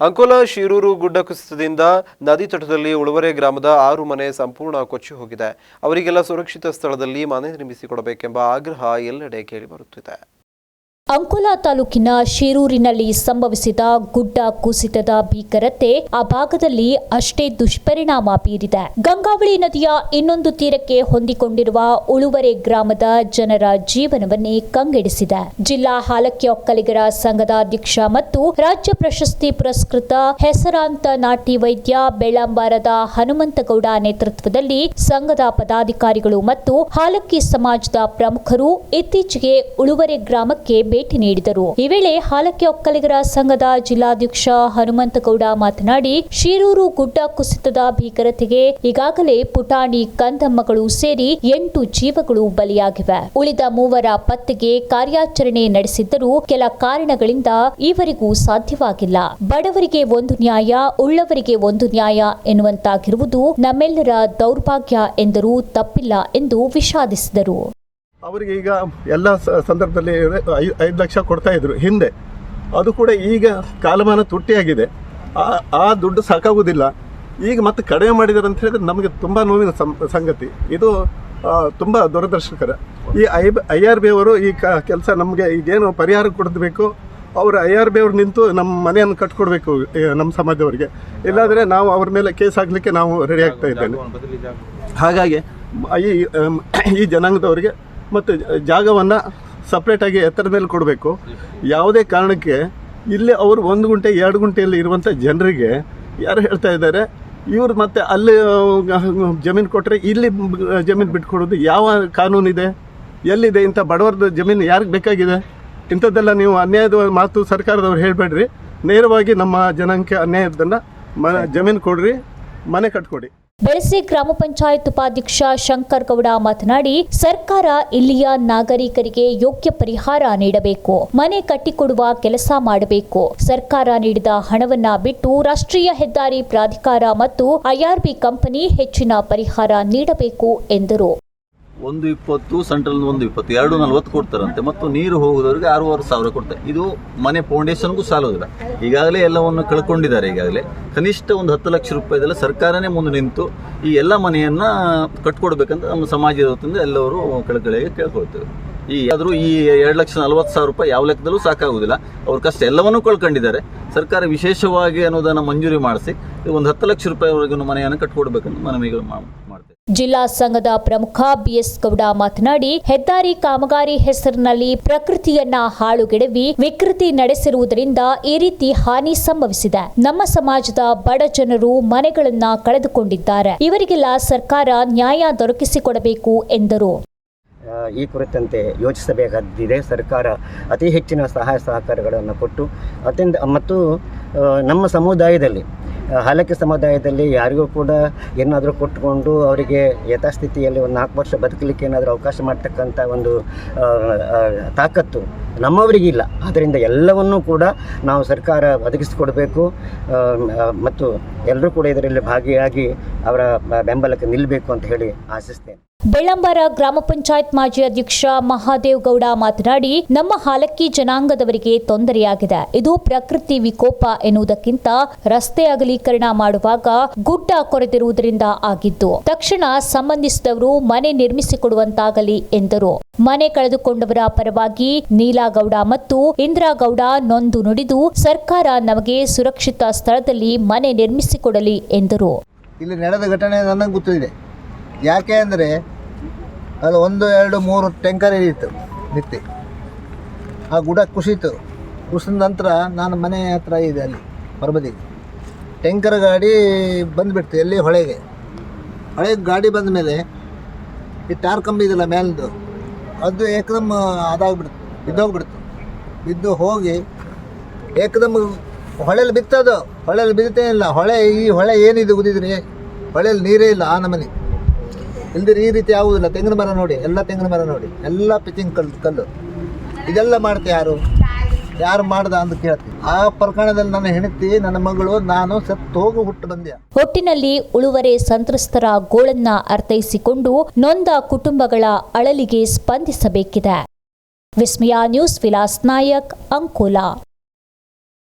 ಅಂಕೋಲ ಶಿರೂರು ಗುಡ್ಡ ಕುಸಿತದಿಂದ ನದಿ ತಟದಲ್ಲಿ ಉಳುವರೆ ಗ್ರಾಮದ ಆರು ಮನೆ ಸಂಪೂರ್ಣ ಕೊಚ್ಚಿ ಹೋಗಿದೆ. ಅವರಿಗೆಲ್ಲ ಸುರಕ್ಷಿತ ಸ್ಥಳದಲ್ಲಿ ಮನೆ ನಿರ್ಮಿಸಿಕೊಡಬೇಕೆಂಬ ಆಗ್ರಹ ಎಲ್ಲೆಡೆ ಕೇಳಿಬರುತ್ತಿದೆ ಅಂಕೋಲಾ ತಾಲೂಕಿನ ಶಿರೂರಿನಲ್ಲಿ ಸಂಭವಿಸಿದ ಗುಡ್ಡ ಕುಸಿತದ ಭೀಕರತೆ ಆ ಭಾಗದಲ್ಲಿ ಅಷ್ಟೇ ದುಷ್ಪರಿಣಾಮ ಬೀರಿದೆ. ಗಂಗಾವಳಿ ನದಿಯ ಇನ್ನೊಂದು ತೀರಕ್ಕೆ ಹೊಂದಿಕೊಂಡಿರುವ ಉಳುವರೆ ಗ್ರಾಮದ ಜನರ ಜೀವನವನ್ನೇ ಕಂಗೆಡಿಸಿದೆ. ಜಿಲ್ಲಾ ಹಾಲಕ್ಕಿ ಒಕ್ಕಲಿಗರ ಸಂಘದ ಅಧ್ಯಕ್ಷ ಮತ್ತು ರಾಜ್ಯ ಪ್ರಶಸ್ತಿ ಪುರಸ್ಕೃತ ಹೆಸರಾಂತ ನಾಟಿ ವೈದ್ಯ ಬೆಳ್ಳಂಬಾರದ ಹನುಮಂತಗೌಡ ನೇತೃತ್ವದಲ್ಲಿ ಸಂಘದ ಪದಾಧಿಕಾರಿಗಳು ಮತ್ತು ಹಾಲಕ್ಕಿ ಸಮಾಜದ ಪ್ರಮುಖರು ಇತ್ತೀಚೆಗೆ ಉಳುವರೆ ಗ್ರಾಮಕ್ಕೆ ಭೇಟಿ ನೀಡಿದರು. ಈ ವೇಳೆ ಹಾಲಕ್ಕಿ ಒಕ್ಕಲಿಗರ ಸಂಘದ ಜಿಲ್ಲಾಧ್ಯಕ್ಷ ಹನುಮಂತಗೌಡ ಮಾತನಾಡಿ, ಶಿರೂರು ಗುಡ್ಡ ಕುಸಿತದ ಭೀಕರತೆಗೆ ಈಗಾಗಲೇ ಪುಟಾಣಿ ಕಂದಮ್ಮಗಳು ಸೇರಿ ಎಂಟು ಜೀವಗಳು ಬಲಿಯಾಗಿವೆ. ಉಳಿದ ಮೂವರ ಪತ್ತೆಗೆ ಕಾರ್ಯಾಚರಣೆ ನಡೆಸಿದ್ದರೂ ಕೆಲ ಕಾರಣಗಳಿಂದ ಈವರೆಗೂ ಸಾಧ್ಯವಾಗಿಲ್ಲ. ಬಡವರಿಗೆ ಒಂದು ನ್ಯಾಯ, ಉಳ್ಳವರಿಗೆ ಒಂದು ನ್ಯಾಯ ಎನ್ನುವಂತಾಗಿರುವುದು ನಮ್ಮೆಲ್ಲರ ದೌರ್ಭಾಗ್ಯ ಎಂದರೂ ತಪ್ಪಿಲ್ಲ ಎಂದು ವಿಷಾದಿಸಿದರು. ಅವರಿಗೆ ಈಗ ಎಲ್ಲ ಸಂದರ್ಭದಲ್ಲಿ ಐ- ಐದು ಲಕ್ಷ ಕೊಡ್ತಾ ಇದ್ರು ಹಿಂದೆ. ಅದು ಕೂಡ ಈಗ ಕಾಲಮಾನ ತುಟ್ಟಿಯಾಗಿದೆ. ಆ ಆ ದುಡ್ಡು ಸಾಕಾಗುವುದಿಲ್ಲ. ಈಗ ಮತ್ತೆ ಕಡಿಮೆ ಮಾಡಿದ್ದಾರೆ ಅಂತ ಹೇಳಿದ್ರೆ ನಮಗೆ ತುಂಬ ನೋವಿನ ಸಂಗತಿ. ಇದು ತುಂಬ ದುರದೃಷ್ಟಕರ ಈ ಐ ಐ ಆರ್ ಬಿ ಅವರು ಈ ಕ ಕೆಲಸ ನಮಗೆ ಈಗೇನು ಪರಿಹಾರ ಕೊಡಬೇಕು? ಅವರು ಐ ಆರ್ ಬಿ ಅವ್ರು ನಿಂತು ನಮ್ಮ ಮನೆಯನ್ನು ಕಟ್ಕೊಡ್ಬೇಕು ನಮ್ಮ ಸಮಾಜದವರಿಗೆ. ಇಲ್ಲಾಂದರೆ ನಾವು ಅವ್ರ ಮೇಲೆ ಕೇಸ್ ಆಗಲಿಕ್ಕೆ ನಾವು ರೆಡಿ ಆಗ್ತಾ ಇದ್ದೇನೆ. ಹಾಗಾಗಿ ಈ ಈ ಜನಾಂಗದವರಿಗೆ ಮತ್ತು ಜಾಗವನ್ನು ಸಪ್ರೇಟಾಗಿ ಎತ್ತರ ಮೇಲೆ ಕೊಡಬೇಕು. ಯಾವುದೇ ಕಾರಣಕ್ಕೆ ಇಲ್ಲಿ ಅವರು ಒಂದು ಗುಂಟೆ, ಎರಡು ಗುಂಟೆಯಲ್ಲಿ ಇರುವಂಥ ಜನರಿಗೆ ಯಾರು ಹೇಳ್ತಾ ಇದ್ದಾರೆ, ಇವ್ರು ಮತ್ತೆ ಅಲ್ಲಿ ಜಮೀನು ಕೊಟ್ಟರೆ ಇಲ್ಲಿ ಜಮೀನು ಬಿಟ್ಕೊಡೋದು ಯಾವ ಕಾನೂನಿದೆ, ಎಲ್ಲಿದೆ ಇಂಥ ಬಡವರದ ಜಮೀನು ಯಾರಿಗೆ ಬೇಕಾಗಿದೆ? ಇಂಥದ್ದೆಲ್ಲ ನೀವು ಅನ್ಯಾಯದ ಮಾತು ಸರ್ಕಾರದವ್ರು ಹೇಳಬೇಡ್ರಿ. ನೇರವಾಗಿ ನಮ್ಮ ಜನಾಂಗಕ್ಕೆ ಅನ್ಯಾಯದನ್ನು ಮ, ಜಮೀನು ಕೊಡ್ರಿ, ಮನೆ ಕಟ್ಕೊಡಿ. ಬೆಳಸಿ ಗ್ರಾಮ ಪಂಚಾಯತ್ ಉಪಾಧ್ಯಕ್ಷ ಶಂಕರ್ ಗೌಡ ಮಾತನಾಡಿ, ಸರ್ಕಾರ ಇಲ್ಲಿಯ ನಾಗರಿಕರಿಗೆ ಯೋಗ್ಯ ಪರಿಹಾರ ನೀಡಬೇಕು, ಮನೆ ಕಟ್ಟಿಕೊಡುವ ಕೆಲಸ ಮಾಡಬೇಕು. ಸರ್ಕಾರ ನೀಡಿದ ಹಣವನ್ನ ಬಿಟ್ಟು ರಾಷ್ಟ್ರೀಯ ಹೆದ್ದಾರಿ ಪ್ರಾಧಿಕಾರ ಮತ್ತು ಐಆರ್ಬಿ ಕಂಪನಿ ಹೆಚ್ಚಿನ ಪರಿಹಾರ ನೀಡಬೇಕು ಎಂದರು. ಒಂದು ಇಪ್ಪತ್ತು ಸೆಂಟ್ರಲ್ ಒಂದು ಇಪ್ಪತ್ತು, ಎರಡು ನಲ್ವತ್ತು ಕೊಡ್ತಾರಂತೆ. ಮತ್ತು ನೀರು ಹೋಗೋದವ್ರಿಗೆ ಆರೂವರೆ ಸಾವಿರ ಕೊಡ್ತಾರೆ. ಇದು ಮನೆ ಫೌಂಡೇಶನ್ಗೂ ಸಾಲೋದಿಲ್ಲ ಈಗಾಗಲೇ ಎಲ್ಲವನ್ನು ಕಳ್ಕೊಂಡಿದ್ದಾರೆ ಈಗಾಗಲೇ. ಕನಿಷ್ಠ ಒಂದು ಹತ್ತು ಲಕ್ಷ ರೂಪಾಯಿದೆಲ್ಲ ಸರ್ಕಾರನೇ ಮುಂದೆ ನಿಂತು ಈ ಎಲ್ಲ ಮನೆಯನ್ನು ಕಟ್ಕೊಡ್ಬೇಕಂತ ನಮ್ಮ ಸಮಾಜದ ಎಲ್ಲರೂ ಕಳಕಳಿಗೆ ಕೇಳ್ಕೊಳ್ತೇವೆ. ಈ ಆದರೂ ಈ ಎರಡು ಲಕ್ಷ ನಲವತ್ತು ಸಾವಿರ ರೂಪಾಯಿ ಯಾವ ಲೆಕ್ಕದಲ್ಲೂ ಸಾಕಾಗುವುದಿಲ್ಲ. ಅವ್ರ ಕಷ್ಟ ಎಲ್ಲವನ್ನೂ ಕಳ್ಕೊಂಡಿದ್ದಾರೆ ಸರ್ಕಾರ ವಿಶೇಷವಾಗಿ ಅನುದಾನ ಮಂಜೂರಿ ಮಾಡಿಸಿ ಒಂದು ಹತ್ತು ಲಕ್ಷ ರೂಪಾಯಿವರೆಗೂ ಮನೆಯನ್ನು ಕಟ್ಕೊಡ್ಬೇಕಂತ ಮನವಿಗಳು ಮಾಡ್ತೇವೆ. ಜಿಲ್ಲಾ ಸಂಘದ ಪ್ರಮುಖ ಬಿಎಸ್ ಗೌಡ ಮಾತನಾಡಿ, ಹೆದ್ದಾರಿ ಕಾಮಗಾರಿ ಹೆಸರಿನಲ್ಲಿ ಪ್ರಕೃತಿಯನ್ನ ಹಾಳುಗೆಡವಿ ವಿಕೃತಿ ನಡೆಸಿರುವುದರಿಂದ ಈ ರೀತಿ ಹಾನಿ ಸಂಭವಿಸಿದೆ. ನಮ್ಮ ಸಮಾಜದ ಬಡ ಜನರು ಮನೆಗಳನ್ನ ಕಳೆದುಕೊಂಡಿದ್ದಾರೆ. ಇವರಿಗೆಲ್ಲ ಸರ್ಕಾರ ನ್ಯಾಯ ದೊರಕಿಸಿಕೊಡಬೇಕು ಎಂದರು. ಈ ಕುರಿತಂತೆ ಯೋಚಿಸಬೇಕಾದಿದೆ ಸರ್ಕಾರ ಅತಿ ಹೆಚ್ಚಿನ ಸಹಾಯ ಸಹಕಾರಗಳನ್ನು ಕೊಟ್ಟು, ಅತ್ಯಂತ ಮತ್ತು ನಮ್ಮ ಸಮುದಾಯದಲ್ಲಿ ಹಲಕೆ ಸಮುದಾಯದಲ್ಲಿ ಯಾರಿಗೂ ಕೂಡ ಏನಾದರೂ ಕೊಟ್ಟುಕೊಂಡು ಅವರಿಗೆ ಯಥಾಸ್ಥಿತಿಯಲ್ಲಿ ಒಂದು ನಾಲ್ಕು ವರ್ಷ ಬದುಕಲಿಕ್ಕೆ ಏನಾದರೂ ಅವಕಾಶ ಮಾಡ್ತಕ್ಕಂಥ ಒಂದು ತಾಕತ್ತು ನಮ್ಮವರಿಗಿಲ್ಲ ಆದ್ದರಿಂದ ಎಲ್ಲವನ್ನೂ ಕೂಡ ನಾವು ಸರ್ಕಾರ ಒದಗಿಸಿಕೊಡಬೇಕು. ಮತ್ತು ಎಲ್ಲರೂ ಕೂಡ ಇದರಲ್ಲಿ ಭಾಗಿಯಾಗಿ ಅವರ ಬೆಂಬಲಕ್ಕೆ ನಿಲ್ಲಬೇಕು ಅಂತ ಹೇಳಿ ಆಶಿಸ್ತೇನೆ. ಬೆಳ್ಳಂಬರ ಗ್ರಾಮ ಪಂಚಾಯತ್ ಮಾಜಿ ಅಧ್ಯಕ್ಷ ಮಹಾದೇವ್ ಗೌಡ ಮಾತನಾಡಿ, ನಮ್ಮ ಹಾಲಕ್ಕಿ ಜನಾಂಗದವರಿಗೆ ತೊಂದರೆಯಾಗಿದೆ. ಇದು ಪ್ರಕೃತಿ ವಿಕೋಪ ಎನ್ನುವುದಕ್ಕಿಂತ ರಸ್ತೆ ಅಗಲೀಕರಣ ಮಾಡುವಾಗ ಗುಡ್ಡ ಕೊರೆದಿರುವುದರಿಂದ ಆಗಿದ್ದು, ತಕ್ಷಣ ಸಂಬಂಧಿಸಿದವರು ಮನೆ ನಿರ್ಮಿಸಿಕೊಡುವಂತಾಗಲಿ ಎಂದರು. ಮನೆ ಕಳೆದುಕೊಂಡವರ ಪರವಾಗಿ ನೀಲಾಗೌಡ ಮತ್ತು ಇಂದ್ರಾಗೌಡ ನೊಂದು ನುಡಿದು, ಸರ್ಕಾರ ನಮಗೆ ಸುರಕ್ಷಿತ ಸ್ಥಳದಲ್ಲಿ ಮನೆ ನಿರ್ಮಿಸಿಕೊಡಲಿ ಎಂದರು. ಇಲ್ಲಿ ನಡೆದ ಘಟನೆ ನನಗೆ ಗೊತ್ತಿದೆ. ಯಾಕೆ ಅಂದರೆ ಅಲ್ಲಿ ಒಂದು, ಎರಡು, ಮೂರು ಟ್ಯಾಂಕರ್ ಇತ್ತು ನಿತ್ತಿ ಆ ಗುಡ ಕುಸಿತು. ಕುಸಿದ ನಂತರ ನಾನು ಮನೆ ಹತ್ರ ಇದೆ ಅಲ್ಲಿ ಹೊರಬದಿಗೆ ಟ್ಯಾಂಕರ್ ಗಾಡಿ ಬಂದುಬಿಡ್ತು, ಎಲ್ಲಿ? ಹೊಳೆಗೆ. ಹೊಳೆಗೆ ಗಾಡಿ ಬಂದ ಮೇಲೆ ಈ ಟಾರ್ ಕಂಬಿ ಇದೆಲ್ಲ ಮೇಲ್ದು, ಅದು ಏಕದಮ್ ಅದಾಗ್ಬಿಡ್ತು, ಬಿದ್ದೋಗ್ಬಿಡ್ತು. ಬಿದ್ದು ಹೋಗಿ ಏಕದಮ್ ಹೊಳೆಯಲ್ಲಿ ಬಿತ್ತದು. ಹೊಳೆಯಲ್ಲಿ ಬಿದ್ದೇ ಇಲ್ಲ ಹೊಳೆ, ಈ ಹೊಳೆ ಏನಿದೆ ಉದಿದ್ರಿ ಹೊಳೆಯಲ್ಲಿ ನೀರೇ ಇಲ್ಲ, ಆ ನಮನಿ. ಇಲ್ದಿರ ಈ ರೀತಿ ಯಾವುದಿಲ್ಲ ತೆಂಗಿನ ಮರ ನೋಡಿ, ಎಲ್ಲ ತೆಂಗಿನ ಮರ ನೋಡಿ. ಎಲ್ಲ ಪಿಚಿಂಗ್ ಕಲ್ಲು ಕಲ್ಲು. ಇದೆಲ್ಲ ಮಾಡ್ತೆ ಯಾರು? ಯಾರು ಮಾಡ್ದ ಅಂತ ಕೇಳ್ತಿ ಆ ಪ್ರಕರಣದಲ್ಲಿ ನನ್ನ ಹೆಂಡತಿ, ನನ್ನ ಮಗಳು, ನಾನು ಸತ್ತು ಹೋಗಿ ಹುಟ್ಟು ಬಂದೆ. ಒಟ್ಟಿನಲ್ಲಿ ಉಳುವರೆ ಸಂತ್ರಸ್ತರ ಗೋಳನ್ನ ಅರ್ಥೈಸಿಕೊಂಡು ನೊಂದ ಕುಟುಂಬಗಳ ಅಳಲಿಗೆ ಸ್ಪಂದಿಸಬೇಕಿದೆ. ವಿಸ್ಮಯ ನ್ಯೂಸ್, ವಿಲಾಸ್ ನಾಯಕ್, ಅಂಕೋಲಾ.